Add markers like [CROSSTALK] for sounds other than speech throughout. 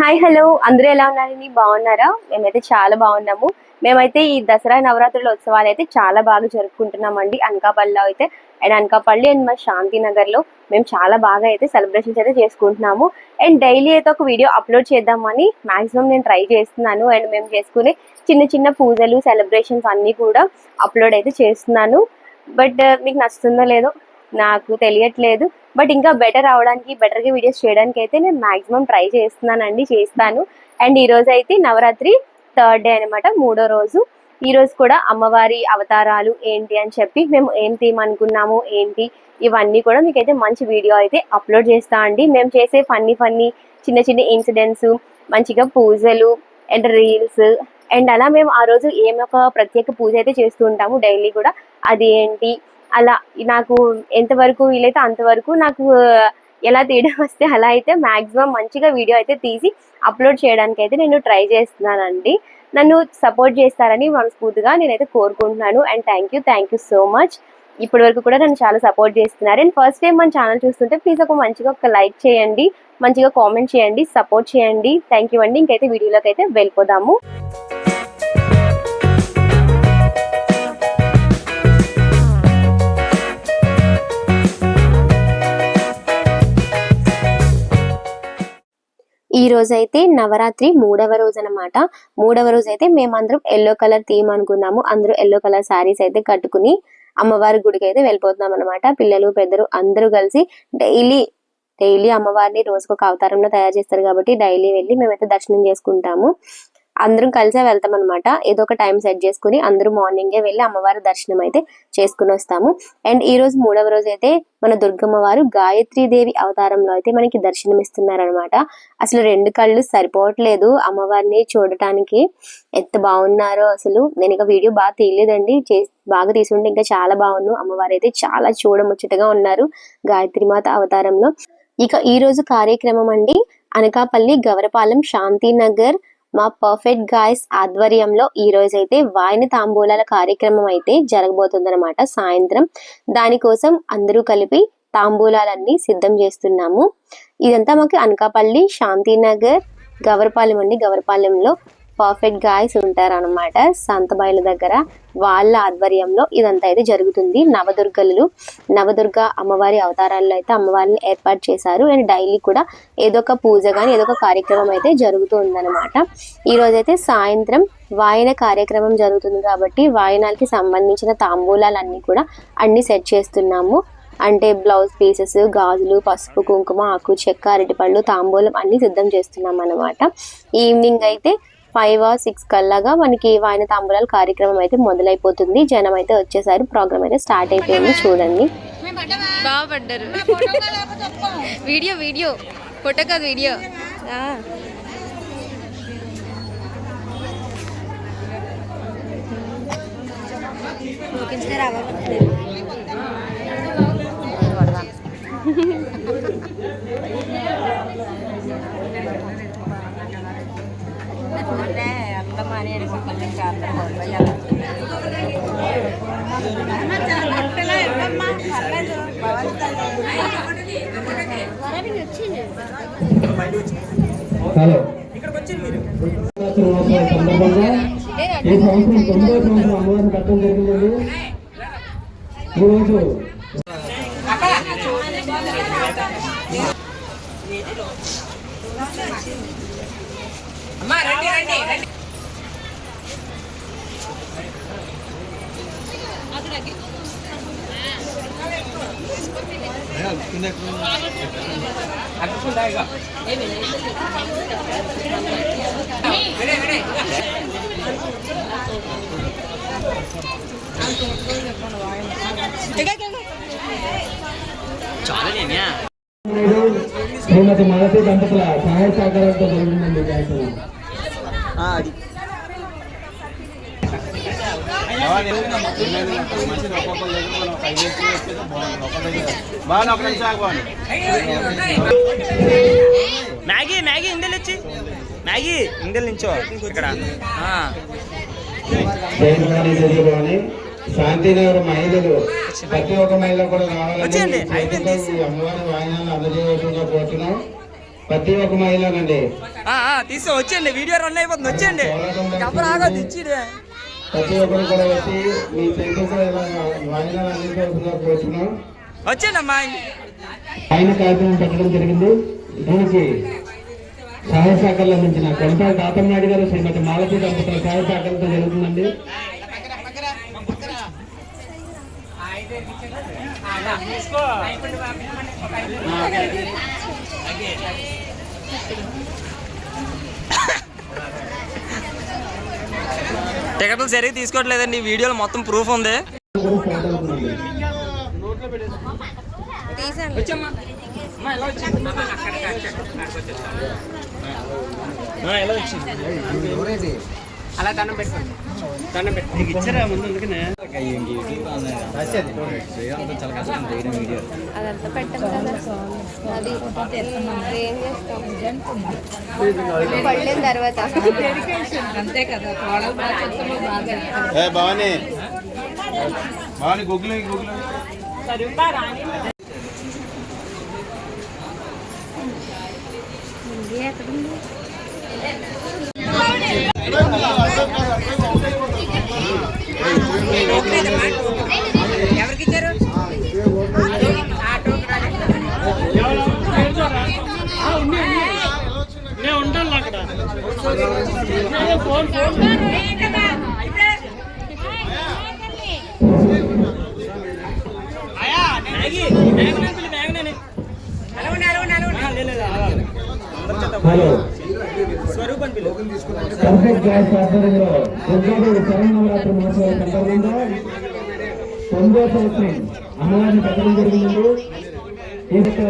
Hi hello అందరూ ఎలా ఉన్నారండి బాగున్నారా? మేమైతే చాలా బాగున్నాము. మేమైతే ఈ దసరా నవరాత్రుల ఉత్సవాలు అయితే చాలా బాగా జరుపుకుంటున్నామండి. అనకాపల్లిలో అయితే. అండ్ అనకాపల్లి అండ్ మా శాంతినగర్లో మేము చాలా బాగా అయితే సెలబ్రేషన్స్ అయితే చేసుకుంటున్నాము. అండ్ డైలీ అయితే ఒక వీడియో అప్లోడ్ చేద్దామని మాక్సిమం నేను ట్రై చేస్తున్నాను. అండ్ మేము చేసుకునే చిన్న చిన్న పూజలు సెలబ్రేషన్స్ అన్నీ కూడా అప్లోడ్ అయితే చేస్తున్నాను. బట్ మీకు నచ్చుతుందో లేదో నాకు తెలియట్లేదు. బట్ ఇంకా బెటర్ అవడానికి బెటర్గా వీడియోస్ చేయడానికి అయితే నేను మాక్సిమం ట్రై చేస్తున్నానండి చేస్తాను. అండ్ ఈరోజు అయితే నవరాత్రి థర్డ్ డే అనమాట మూడో రోజు. ఈరోజు కూడా అమ్మవారి అవతారాలు ఏంటి అని చెప్పి మేము ఏం థీమ్ అనుకున్నాము ఏంటి ఇవన్నీ కూడా మీకైతే మంచి వీడియో అయితే అప్లోడ్ చేస్తా అండి. మేము చేసే ఫన్నీ ఫన్నీ చిన్న చిన్న ఇన్సిడెంట్స్ మంచిగా పూజలు అండ్ రీల్స్ అండ్ అలా మేము ఆ రోజు ఏమి ఒక ప్రత్యేక పూజ అయితే చేస్తూ ఉంటాము డైలీ కూడా. అది ఏంటి అలా నాకు ఎంతవరకు వీలైతే అంతవరకు నాకు ఎలా తీయడం వస్తే అలా అయితే మాక్సిమం మంచిగా వీడియో అయితే తీసి అప్లోడ్ చేయడానికి అయితే నేను ట్రై చేస్తున్నానండి. నన్ను సపోర్ట్ చేస్తారని మనస్ఫూర్తిగా నేనైతే కోరుకుంటున్నాను. And thank you thank you so much. ఇప్పటి వరకు కూడా నన్ను చాలా సపోర్ట్ చేస్తున్నారు. అండ్ ఫస్ట్ టైం మన ఛానల్ చూస్తుంటే ప్లీజ్ ఒక మంచిగా ఒక లైక్ చేయండి మంచిగా కామెంట్ చేయండి సపోర్ట్ చేయండి. థ్యాంక్ యూ అండి. ఇంకైతే వీడియోలోకి అయితే వెళ్ళిపోదాము. ఈ రోజు అయితే నవరాత్రి మూడవ రోజు అనమాట మూడవ రోజు అయితే మేమందరం ఎల్లో కలర్ థీమ్ అనుకున్నాము. అందరూ ఎల్లో కలర్ శారీస్ అయితే కట్టుకుని అమ్మవారి గుడికి అయితే వెళ్ళిపోతున్నాం అనమాట పిల్లలు పెద్దలు అందరూ కలిసి డైలీ డైలీ అమ్మవారిని రోజుకు ఒక అవతారంలో తయారు చేస్తారు కాబట్టి డైలీ వెళ్ళి మేమైతే దర్శనం చేసుకుంటాము. అందరం కలిసే వెళ్తాం అనమాట ఏదో ఒక టైం సెట్ చేసుకుని అందరూ మార్నింగే వెళ్ళి అమ్మవారి దర్శనం అయితే చేసుకుని వస్తాము. అండ్ ఈ రోజు మూడవ రోజు అయితే మన దుర్గమ్మ వారు గాయత్రి దేవి అవతారంలో అయితే మనకి దర్శనం ఇస్తున్నారు అనమాట అసలు రెండు కళ్ళు సరిపోవట్లేదు అమ్మవారిని చూడటానికి. ఎంత బాగున్నారో అసలు. నేను ఇక వీడియో బాగా తీయలేదండి. చే- బాగా తీసుంటే ఇంకా చాలా బాగున్నాను అమ్మవారు అయితే చాలా చూడముచ్చటగా ఉన్నారు గాయత్రి మాత అవతారంలో. ఇక ఈ రోజు కార్యక్రమం అండి. అనకాపల్లి గవరపాలెం శాంతినగర్ మా పర్ఫెక్ట్ గాయస్ ఆధ్వర్యంలో ఈ రోజు అయితే వాయిన తాంబూలాల కార్యక్రమం అయితే జరగబోతుందన్నమాట సాయంత్రం. దానికోసం అందరూ కలిపి తాంబూలాలన్నీ సిద్ధం చేస్తున్నాము. ఇదంతా మాకు అనకాపల్లి శాంతినగర్ గవర్పాలెం అండి. గవర్పాలెంలో పర్ఫెక్ట్ గాయస్ ఉంటారనమాట సంతబాయిల దగ్గర. వాళ్ళ ఆధ్వర్యంలో ఇదంతా అయితే జరుగుతుంది. నవదుర్గలు నవదుర్గ అమ్మవారి అవతారాల్లో అయితే అమ్మవారిని ఏర్పాటు చేశారు. అండ్ డైలీ కూడా ఏదో ఒక పూజ కానీ ఏదో ఒక కార్యక్రమం అయితే జరుగుతూ ఉందన్నమాట. ఈరోజైతే సాయంత్రం వాయన కార్యక్రమం జరుగుతుంది కాబట్టి వాయనాలకి సంబంధించిన తాంబూలాలన్నీ కూడా అన్ని సెట్ చేస్తున్నాము. అంటే బ్లౌజ్ పీసెస్ గాజులు పసుపు కుంకుమ ఆకు చెక్క అరటిపళ్ళు తాంబూలం అన్ని సిద్ధం చేస్తున్నాం అనమాట ఈవినింగ్ అయితే ఫైవ్ ఆర్ సిక్స్ కల్లాగా మనకి వాయన తాంబూలాల కార్యక్రమం అయితే మొదలైపోతుంది. జనం అయితే వచ్చేసారి. ప్రోగ్రామ్ అయితే స్టార్ట్ అయిపోయింది. చూడండి. బాగా పడ్డారు వీడియో వీడియో. ఫోటో కాదు వీడియో. [LAUGHS] [LAUGHS] ఆ. హలో సంవత్సరం సందర్భంగా ఈ సంవత్సరం తొమ్మిదో సంవత్సరం అమ్మవారిని కట్టడం జరిగిందండి ఈరోజు నేడు శ్రీమతి మగతి దంపతుల సహాయ సహకారంతో జరుగుతుందండి కార్యక్రమం. కార్యక్రమం మ్యాగీ మ్యాగీ ఇందెల్ వచ్చి మ్యాగీ ఇందెల్ నించో ఇక్కడ. శాంతినగర్ మహిళలు. ప్రతి ఒక్క మహిళ కూడా రావాలని అమ్మవారి వాయినాలను అందజేయవలసిందిగా కోరుతున్నాం. ప్రతి ఒక్క మహిళనండి. తీసుకో వచ్చేయండి. వీడియో రన్ అయిపోతుంది వచ్చేయండి. కబర్ ఆగొద్దు ఇచ్చిడే. ప్రతి ఒక్కరు కూడా వచ్చి మీ కోరుతున్నాం వచ్చేయండి అమ్మా ఆయన కార్యక్రమం పెట్టడం జరిగింది. దీనికి సహాయ శాఖలు అందించిన కొంత దాతమ్మాడి గారు శ్రీమతి మాలతి దంపతుల సహాయ శాఖలతో జరుగుతుందండి. టికెట్లు సరిగ్గా తీసుకోవట్లేదండి ఈ వీడియోలో మొత్తం ప్రూఫ్ ఉంది. కూడా స్టార్ట్ అవుతుందండి తీసాను అదంతా పెట్టాం కదా అది ఏం చేస్తాం పడిన తర్వాత అంతే కదా బాగా భవానీ భవానీ గూగుల్ గూగుల్ ఎవరికి ఇచ్చారు హలో. పర్ఫెక్ట్ గ్యాస్ ఆధ్వర్యంలో దుర్గాదేవి శరణవరాత్రి మహోత్సవాల సందర్భంగా తొమ్మిదో సంవత్సరం అమ్మవారిని పెట్టడం జరిగింది దీంతో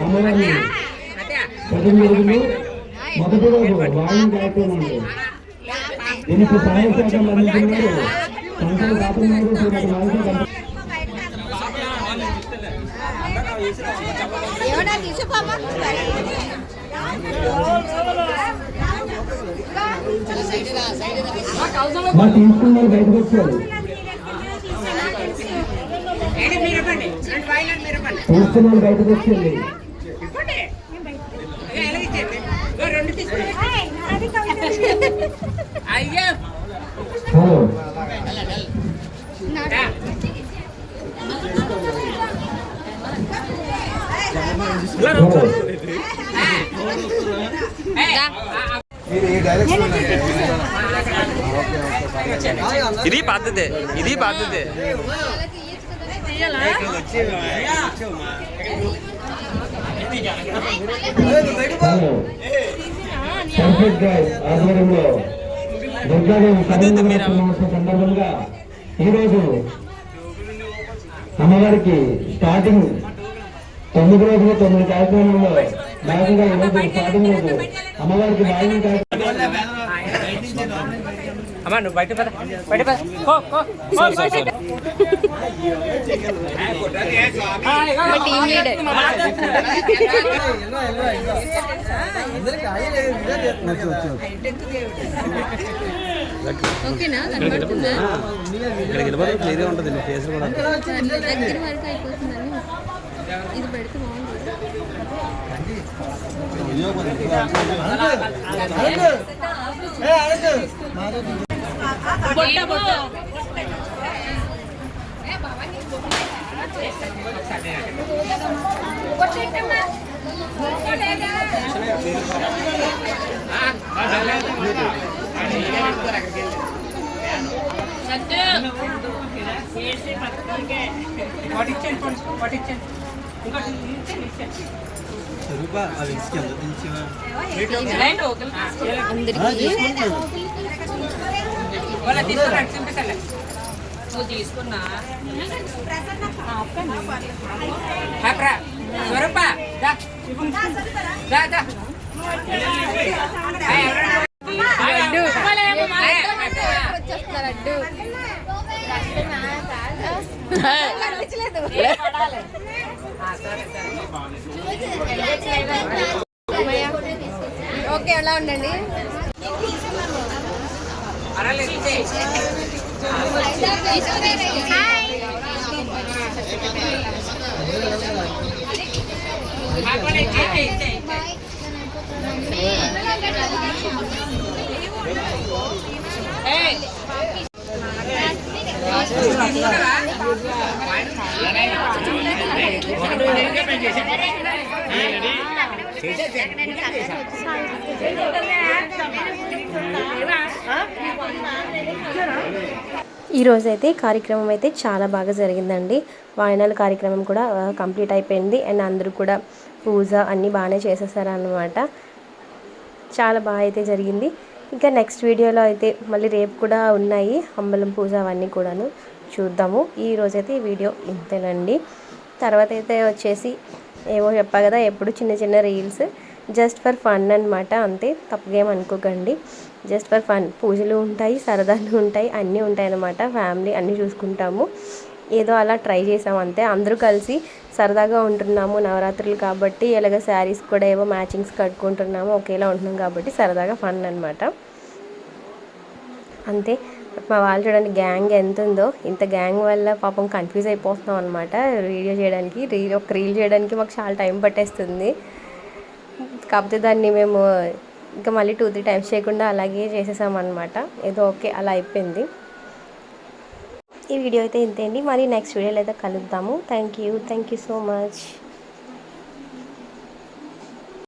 అమ్మవారిని పెట్టడం జరిగింది. మొదటి రోజు కార్యక్రమం దీనికి సహాయ శాఖలు శ్రీమతి తీసుకోమా మా తీసుకున్నారు బయటకు వచ్చారు. తీసుకున్నారు బయటకు వచ్చింది అయ్యో హలో హలో బాధ్యతే. ఇది బాధ్యతే. సందర్భంగా ఈరోజు అమ్మవారికి స్టార్టింగ్ తొమ్మిది రోజులు తొమ్మిది కార్యక్రమంలో భాగంగా ఈరోజు స్టార్టింగ్ రోజు. అమ్మవారికి కార్యక్రమం అమ్మా నువ్వు బయట పద బయట పద. ఓకేనా కనబడుతుందా అయిపోతుందని. ఇది పెడితే బాగుంటుంది. పట్టించండి పట్టించండి. ఇంకా తీసుకున్నాడు చింపిసలే నువ్వు తీసుకున్నా. స్వరూప దా. ఓకే ఎలా ఉండండి. ఈ ఈరోజు అయితే కార్యక్రమం అయితే చాలా బాగా జరిగిందండి. వాయనాల కార్యక్రమం కూడా కంప్లీట్ అయిపోయింది. అండ్ అందరూ కూడా పూజ అన్నీ బాగానే చేసేసారనమాట చాలా బాగా అయితే జరిగింది. ఇంకా నెక్స్ట్ వీడియోలో అయితే మళ్ళీ రేపు కూడా ఉన్నాయి. అంబలం పూజ అవన్నీ కూడాను. చూద్దాము. ఈ రోజైతే ఈ వీడియో ఇంతేనండి. తర్వాత అయితే వచ్చేసి ఏవో చెప్పా కదా ఎప్పుడు చిన్న చిన్న రీల్స్. జస్ట్ ఫర్ ఫన్ అనమాట అంతే. తప్పుగా అనుకోకండి. Just for fun. పూజలు ఉంటాయి సరదాలు ఉంటాయి అన్నీ ఉంటాయి అన్నమాట ఫ్యామిలీ అన్నీ చూసుకుంటాము. ఏదో అలా ట్రై చేసాం అంతే. అందరూ కలిసి సరదాగా ఉంటున్నాము నవరాత్రులు కాబట్టి. ఇలాగ శారీస్ కూడా ఏవో మ్యాచింగ్స్ కట్టుకుంటున్నాము ఒకేలా ఉంటున్నాం కాబట్టి సరదాగా ఫన్ అనమాట అంతే. మా వాళ్ళు చూడండి గ్యాంగ్ ఎంత ఉందో ఇంత గ్యాంగ్ వల్ల పాపం కన్ఫ్యూజ్ అయిపోతున్నాం అనమాట వీడియో చేయడానికి రీల్ ఒక రీల్ చేయడానికి మాకు చాలా టైం పట్టేస్తుంది. కాకపోతే దాన్ని మేము ఇంకా మళ్ళీ టూ త్రీ టైమ్స్ చేయకుండా అలాగే చేసేసాం అనమాట ఏదో ఓకే అలా అయిపోయింది. ఈ వీడియో అయితే ఇంతే అండి. మరి నెక్స్ట్ వీడియోలో అయితే కలుద్దాము. Thank you thank you so much